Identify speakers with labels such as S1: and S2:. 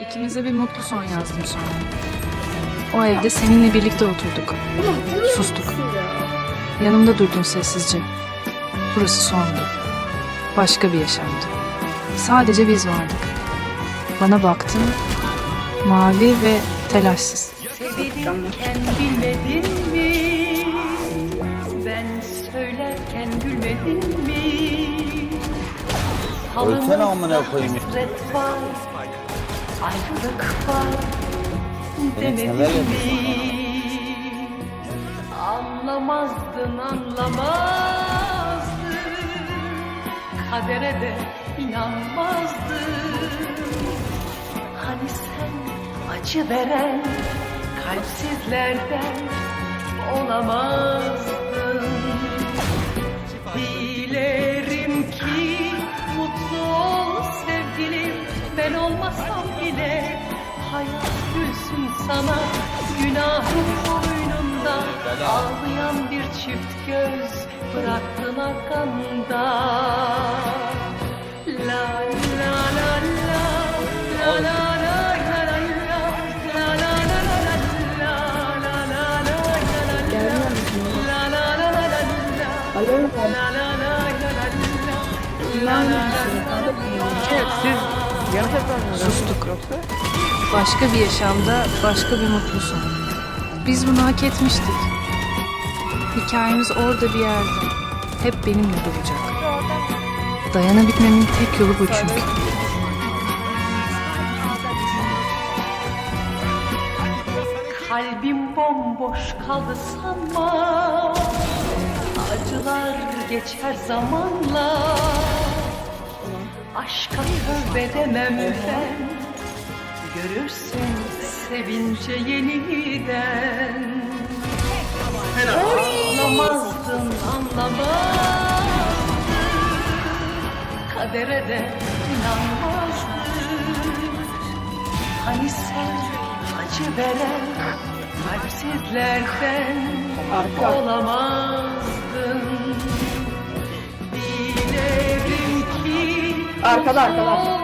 S1: İkimize bir mutlu son yazdım sonra. O evde seninle birlikte oturduk. Sustuk. Yanımda durdun sessizce. Burası sondu. Başka bir yaşamdı. Sadece biz vardık. Bana baktın. Mavi ve telaşsız.
S2: Sevilirken bilmedin mi? Ben söylerken gülmedin mi?
S3: Ölsene amına koyayım.
S2: Ayrılık var. Mi? Anlamazdın anlamazdın. Kadere de inanmazdın. Hani sen acı veren kalpsizlerden olamazdın olmasam bile hayat gülsün sana Günahın boynunda ağlayan bir çift göz Bıraktın arkanda La la la la La la la la la la La la la la la la La la la la la la La la la la la la La la la la la la
S1: Sustuk. Başka bir yaşamda başka bir mutlu son. Biz bunu hak etmiştik. Hikayemiz orada bir yerde. Hep benimle duracak. Dayanabilmemin tek yolu bu çünkü.
S2: Kalbim bomboş kaldı sanma Acılar geçer zamanla Aşka tövbe demem ben. Görürsün sevince yeniden. Anlamazdın anlamazdın. Kadere de inanmazdın. Hani sen acı veren kalpsizlerden olamazdın
S4: Arkada, arkada.